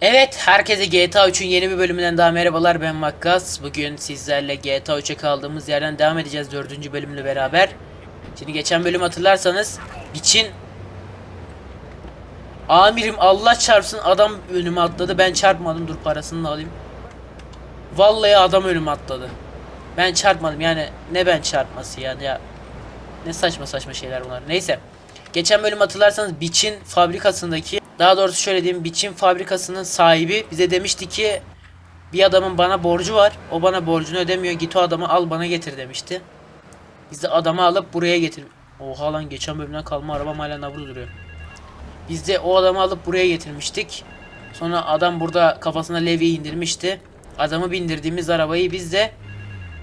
Evet, herkese GTA 3'ün yeni bir bölümünden daha merhabalar. Ben Vakkas. Bugün sizlerle GTA 3'e kaldığımız yerden devam edeceğiz dördüncü bölümle beraber. Şimdi geçen bölüm hatırlarsanız için Amirim Allah çarpsın adam önüme atladı. Ben çarpmadım. Dur parasını da alayım. Vallahi adam önüme atladı. Ben çarpmadım. Yani ne ben çarpması yani ya. Ne saçma saçma şeyler bunlar. Neyse. Geçen bölüm hatırlarsanız biçin fabrikasındaki daha doğrusu şöyle diyeyim biçin fabrikasının sahibi bize demişti ki bir adamın bana borcu var. O bana borcunu ödemiyor. Git o adamı al bana getir demişti. Biz de adamı alıp buraya getir. Oha lan geçen bölümden kalma arabam hala nabur duruyor. Biz de o adamı alıp buraya getirmiştik. Sonra adam burada kafasına levye indirmişti. Adamı bindirdiğimiz arabayı biz de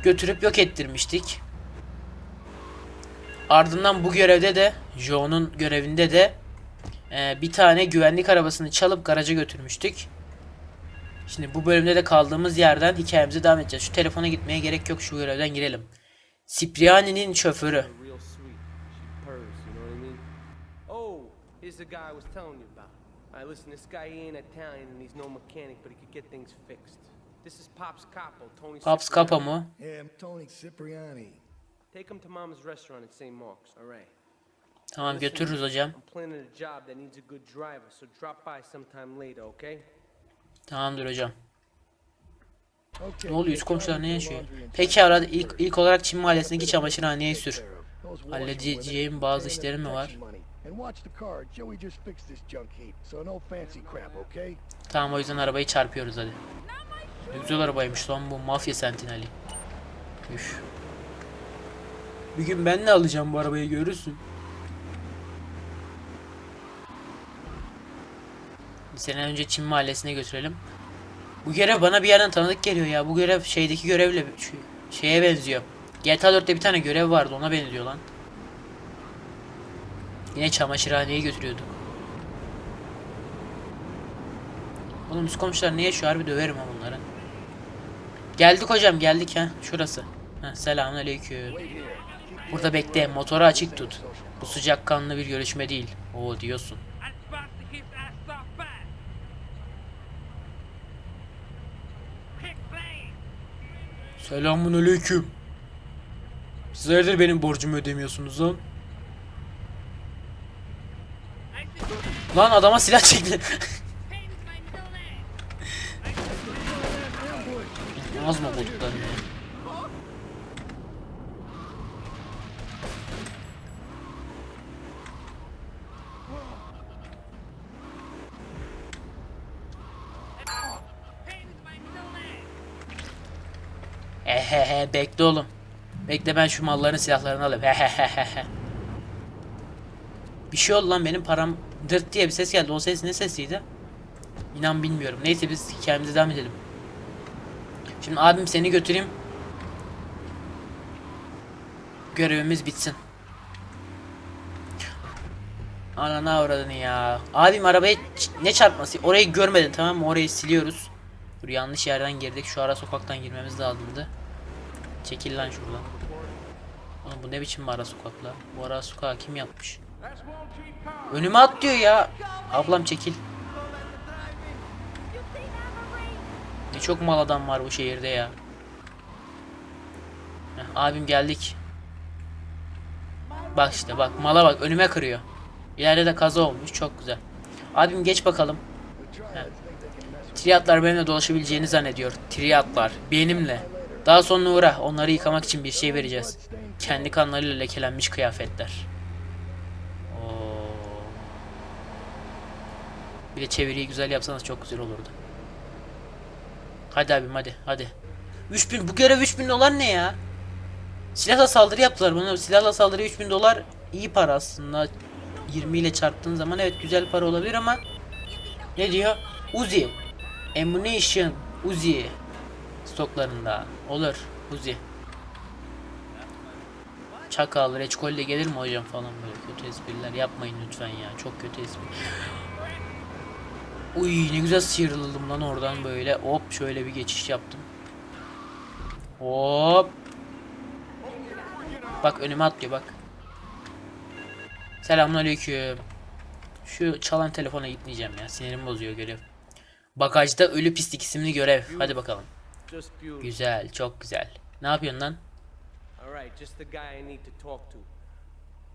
götürüp yok ettirmiştik. Ardından bu görevde de Joe'nun görevinde de e, bir tane güvenlik arabasını çalıp garaja götürmüştük. Şimdi bu bölümde de kaldığımız yerden hikayemize devam edeceğiz. Şu telefona gitmeye gerek yok. Şu görevden girelim. Cipriani'nin şoförü. Oh, here's the guy I was telling you about. Alright, listen, this guy he ain't Italian and he's no mechanic, but he could get things fixed. This is Pops Capo, Tony. Cipriani. Kapa mı? Yeah, I'm Tony Cipriani. Take him to Mama's restaurant at St. Mark's. Alright. Tamam götürürüz hocam. I'm planning a job that needs a good driver, so drop by sometime later, okay? Tamamdır hocam. Okay, Ne oluyor? Üst komşular ne yaşıyor? Peki arada ilk, ilk olarak Çin mahallesindeki çamaşırhaneye sür. Halledeceğim bazı işlerim mi var? Tamam o yüzden arabayı çarpıyoruz hadi. Ne güzel arabaymış lan bu mafya sentineli. Üf. Bir gün ben de alacağım bu arabayı görürsün. Bir sene önce Çin mahallesine götürelim. Bu görev bana bir yerden tanıdık geliyor ya. Bu görev şeydeki görevle şu şeye benziyor. GTA 4'te bir tane görev vardı ona benziyor lan. Yine çamaşırhaneye götürüyorduk. Oğlum üst komşular ne yaşıyor harbi döverim ha bunları. Geldik hocam geldik ha şurası. Ha, selamünaleyküm. Burada bekle motoru açık tut. Bu sıcakkanlı bir görüşme değil. Oo diyorsun. Plane. Selamünaleyküm. Siz benim borcumu ödemiyorsunuz lan? Lan adama silah çekti. Az mı bulduklarını bekle oğlum. Bekle ben şu malların silahlarını alayım. Bir şey oldu lan benim param dırt diye bir ses geldi. O ses ne sesiydi? İnan bilmiyorum. Neyse biz hikayemize devam edelim. Şimdi abim seni götüreyim. Görevimiz bitsin. Anana avradını ya. Abim arabaya ne çarpması? Orayı görmedin tamam mı? Orayı siliyoruz. Dur yanlış yerden girdik. Şu ara sokaktan girmemiz lazımdı. Çekil lan şuradan. Oğlum bu ne biçim ara sokakla? Bu ara sokağı kim yapmış? Önüme at diyor ya. Ablam çekil. Ne çok mal adam var bu şehirde ya. Heh, abim geldik. Bak işte bak mala bak önüme kırıyor. İleride de kaza olmuş çok güzel. Abim geç bakalım. Heh. Triatlar benimle dolaşabileceğini zannediyor. Triatlar benimle. Daha sonra uğra onları yıkamak için bir şey vereceğiz. Kendi kanlarıyla lekelenmiş kıyafetler. Oo. Bir de çeviriyi güzel yapsanız çok güzel olurdu. Hadi abim hadi hadi. 3000 bu görev 3000 dolar ne ya? Silahla saldırı yaptılar bana. Silahla saldırı 3000 dolar iyi para aslında. 20 ile çarptığın zaman evet güzel para olabilir ama ne diyor? Uzi. Ammunition. Uzi. Stoklarında. Olur. Uzi. Çakal, reçkol de gelir mi hocam falan böyle kötü espriler yapmayın lütfen ya. Çok kötü espri. Uy ne güzel sıyrıldım lan oradan böyle. Hop şöyle bir geçiş yaptım. Hop. Bak önüme atlıyor bak. Selamünaleyküm. Şu çalan telefona gitmeyeceğim ya. Sinirimi bozuyor görev. Bagajda ölü pislik isimli görev. Hadi bakalım. Güzel, çok güzel. Ne yapıyorsun lan? All right, just the guy I need to talk to.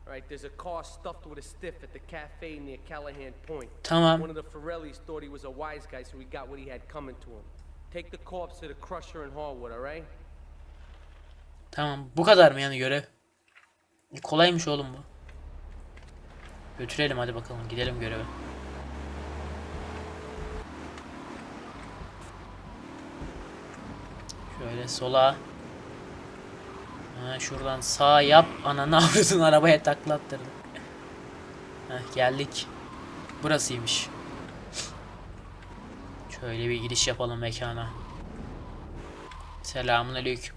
All right, there's a car stuffed with a stiff at the cafe near Callahan Point. Tamam. One of the Forellis thought he was a wise guy, so he got what he had coming to him. Take the corpse to the crusher in Harwood, all right? Tamam. Bu kadar mı yani görev? Kolaymış oğlum bu. Götürelim hadi bakalım. Gidelim göreve. Şöyle sola. Ha, şuradan sağ yap. Ananı avradın arabaya taklattırdık. Heh, geldik. Burasıymış. Şöyle bir giriş yapalım mekana. Selamun aleyküm.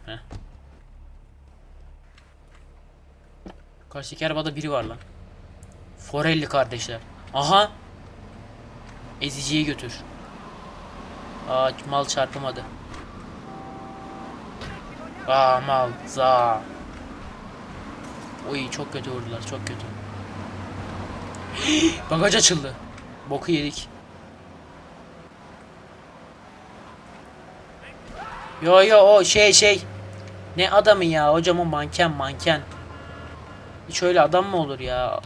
Karşıdaki arabada biri var lan. Forelli kardeşler. Aha. Eziciye götür. Aa mal çarpamadı. Aa mal za. Oy çok kötü vurdular çok kötü. Bagaj açıldı. Boku yedik. Yo yo o şey şey. Ne adamı ya hocam o manken manken. Hiç öyle adam mı olur ya?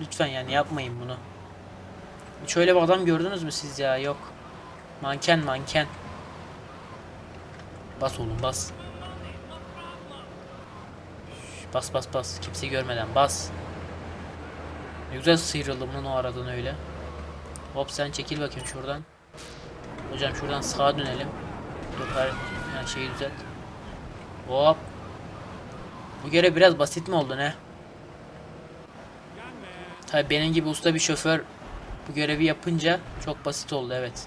Lütfen yani yapmayın bunu. Hiç öyle bir adam gördünüz mü siz ya? Yok. Manken manken. Bas oğlum bas. Bas bas bas. Kimse görmeden bas. Ne güzel sıyrıldım lan o aradan öyle. Hop sen çekil bakayım şuradan. Hocam şuradan sağa dönelim. Dur her şeyi düzelt. Hop. Bu görev biraz basit mi oldu ne? Tabi benim gibi usta bir şoför bu görevi yapınca çok basit oldu evet.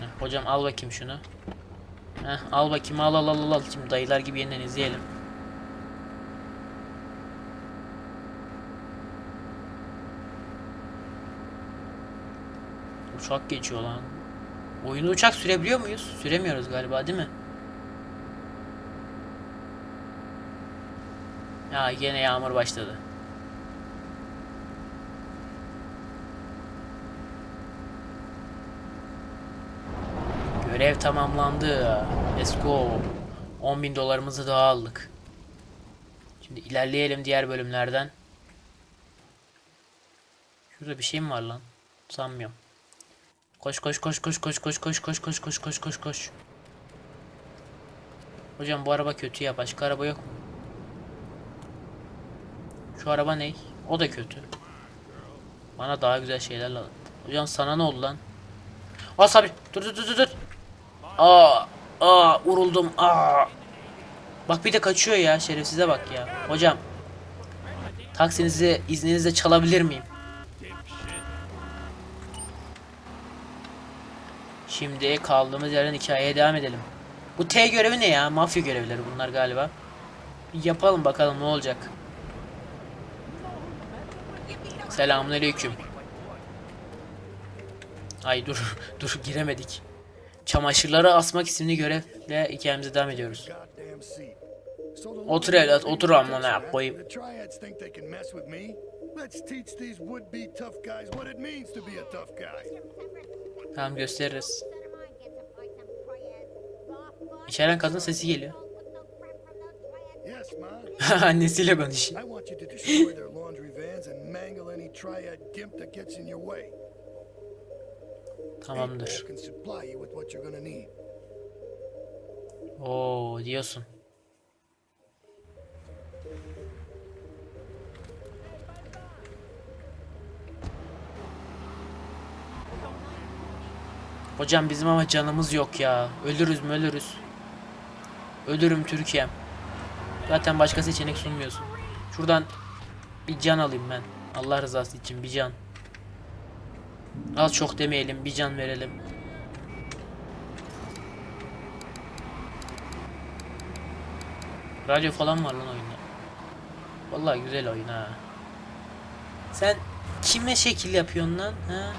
Heh, hocam al bakayım şunu. Heh, al bakayım al al al al. Şimdi dayılar gibi yeniden izleyelim. Uçak geçiyor lan. Oyunu uçak sürebiliyor muyuz? Süremiyoruz galiba değil mi? Ya yine yağmur başladı. Görev tamamlandı. Let's go. 10.000 dolarımızı daha aldık. Şimdi ilerleyelim diğer bölümlerden. Şurada bir şey mi var lan? Sanmıyorum. Koş koş koş koş koş koş koş koş koş koş koş koş koş. Hocam bu araba kötü ya. Başka araba yok mu? Şu araba ne? O da kötü. Bana daha güzel şeyler lazım. Hocam sana ne oldu lan? Aa. Dur dur dur dur, dur. Aa, aa vuruldum. Aa. Bak bir de kaçıyor ya. Şerefsize bak ya. Hocam. Taksinizi izninizle çalabilir miyim? Şimdi kaldığımız yerden hikayeye devam edelim. Bu T görevi ne ya? Mafya görevleri bunlar galiba. Bir yapalım bakalım ne olacak. Selamünaleyküm. Ay dur dur giremedik. Çamaşırları asmak isimli görevle hikayemize devam ediyoruz. Otur evlat, otur amına koyayım. Tamam gösteririz. İçeriden kadın sesi geliyor. Annesiyle konuşuyor need. Oo diyorsun. Hocam bizim ama canımız yok ya. Ölürüz mü ölürüz. Ölürüm Türkiye'm. Zaten başka seçenek sunmuyorsun. Şuradan bir can alayım ben. Allah rızası için bir can. Az çok demeyelim bir can verelim. Radyo falan var lan oyunda. Vallahi güzel oyun ha. Sen kime şekil yapıyorsun lan? Ha?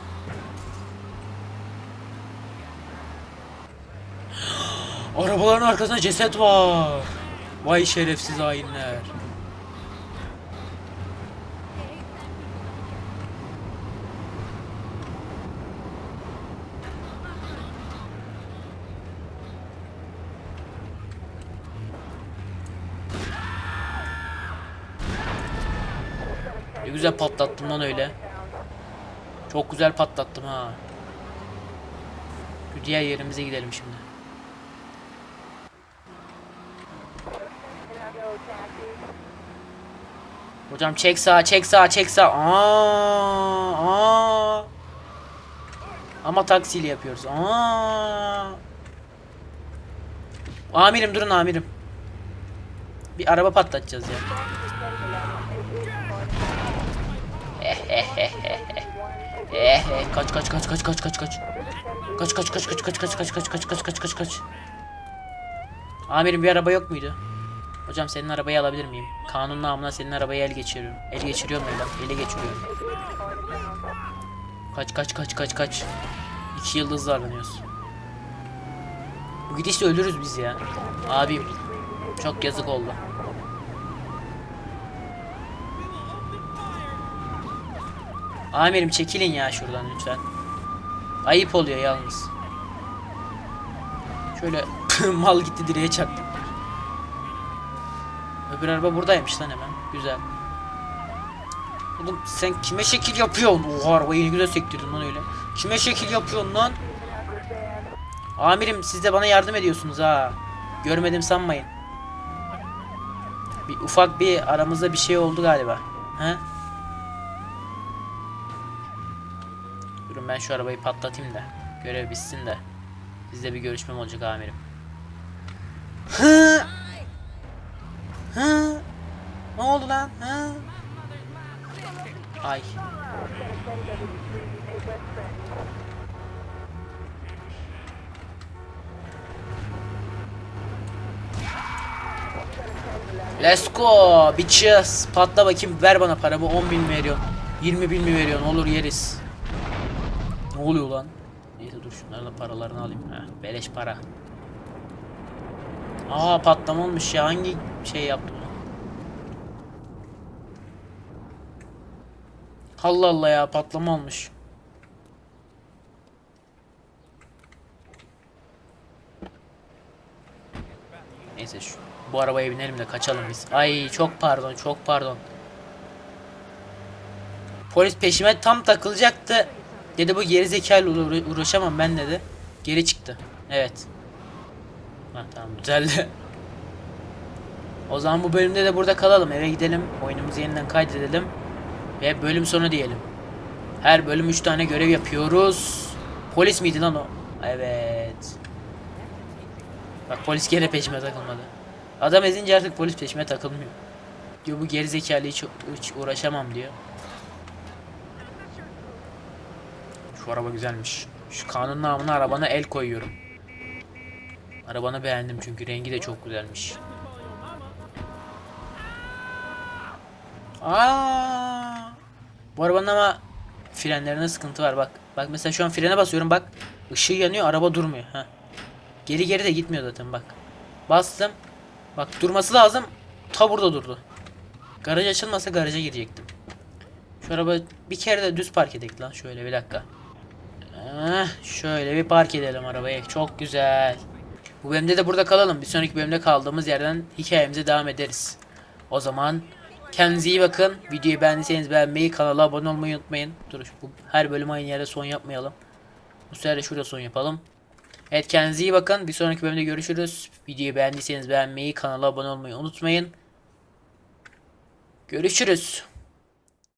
Arabaların arkasında ceset var. Vay şerefsiz hainler. Güzel patlattım lan öyle. Çok güzel patlattım ha. Şu diğer yerimize gidelim şimdi. Hocam çek sağa, çek sağa, çek sağa. Aa, aa. Ama taksiyle yapıyoruz. Aa. Amirim durun amirim. Bir araba patlatacağız ya. Kaç kaç kaç kaç kaç kaç kaç. Kaç kaç kaç kaç kaç kaç kaç kaç kaç kaç kaç kaç kaç. Amirim bir araba yok muydu? Hocam senin arabayı alabilir miyim? Kanun namına senin arabayı el geçiriyorum. El geçiriyorum ben. Ele geçiriyorum. Kaç kaç kaç kaç kaç. İki yıldızla aranıyoruz. Bu gidişle ölürüz biz ya. Abim. Çok yazık oldu. Amirim çekilin ya şuradan lütfen. Ayıp oluyor yalnız. Şöyle mal gitti direğe çarptı. Öbür araba buradaymış lan hemen. Güzel. Oğlum sen kime şekil yapıyorsun? Oha arabayı ne güzel sektirdin lan öyle. Kime şekil yapıyorsun lan? Amirim siz de bana yardım ediyorsunuz ha. Görmedim sanmayın. Bir ufak bir aramızda bir şey oldu galiba. He? Ben şu arabayı patlatayım da. Görev bitsin de. Sizle bir görüşmem olacak amirim. Hı? Hı? Ne oldu lan? Hı? Ay. Let's go bitches. Patla bakayım ver bana paramı 10 bin mi veriyorsun? 20 bin mi veriyorsun? Olur yeriz. Oluyor lan? Neyse dur şunlarla paralarını alayım. Heh, beleş para. Aa patlama olmuş ya. Hangi şey yaptı bunu? Allah Allah ya patlama olmuş. Neyse şu bu arabaya binelim de kaçalım biz. Ay çok pardon çok pardon. Polis peşime tam takılacaktı. Dedi bu geri zekalı uğra- uğraşamam ben dedi. Geri çıktı. Evet. Ha, tamam düzeldi. O zaman bu bölümde de burada kalalım. Eve gidelim. Oyunumuzu yeniden kaydedelim. Ve bölüm sonu diyelim. Her bölüm 3 tane görev yapıyoruz. Polis miydi lan o? Evet. Bak polis gene peşime takılmadı. Adam ezince artık polis peşime takılmıyor. Diyor bu geri zekalı hiç, hiç uğraşamam diyor. Şu araba güzelmiş. Şu kanun namına arabana el koyuyorum. Arabanı beğendim çünkü rengi de çok güzelmiş. Aa! Bu arabanın ama frenlerinde sıkıntı var bak. Bak mesela şu an frene basıyorum bak. Işığı yanıyor araba durmuyor. Heh. Geri geri de gitmiyor zaten bak. Bastım. Bak durması lazım. Ta burada durdu. Garaj açılmasa garaja girecektim. Şu araba bir kere de düz park edelim lan. Şöyle bir dakika. Şöyle bir park edelim arabayı. Çok güzel. Bu bölümde de burada kalalım. Bir sonraki bölümde kaldığımız yerden hikayemize devam ederiz. O zaman kendinize iyi bakın. Videoyu beğendiyseniz beğenmeyi, kanala abone olmayı unutmayın. Dur bu her bölüm aynı yerde son yapmayalım. Bu sefer de şurada son yapalım. Evet kendinize iyi bakın. Bir sonraki bölümde görüşürüz. Videoyu beğendiyseniz beğenmeyi, kanala abone olmayı unutmayın. Görüşürüz.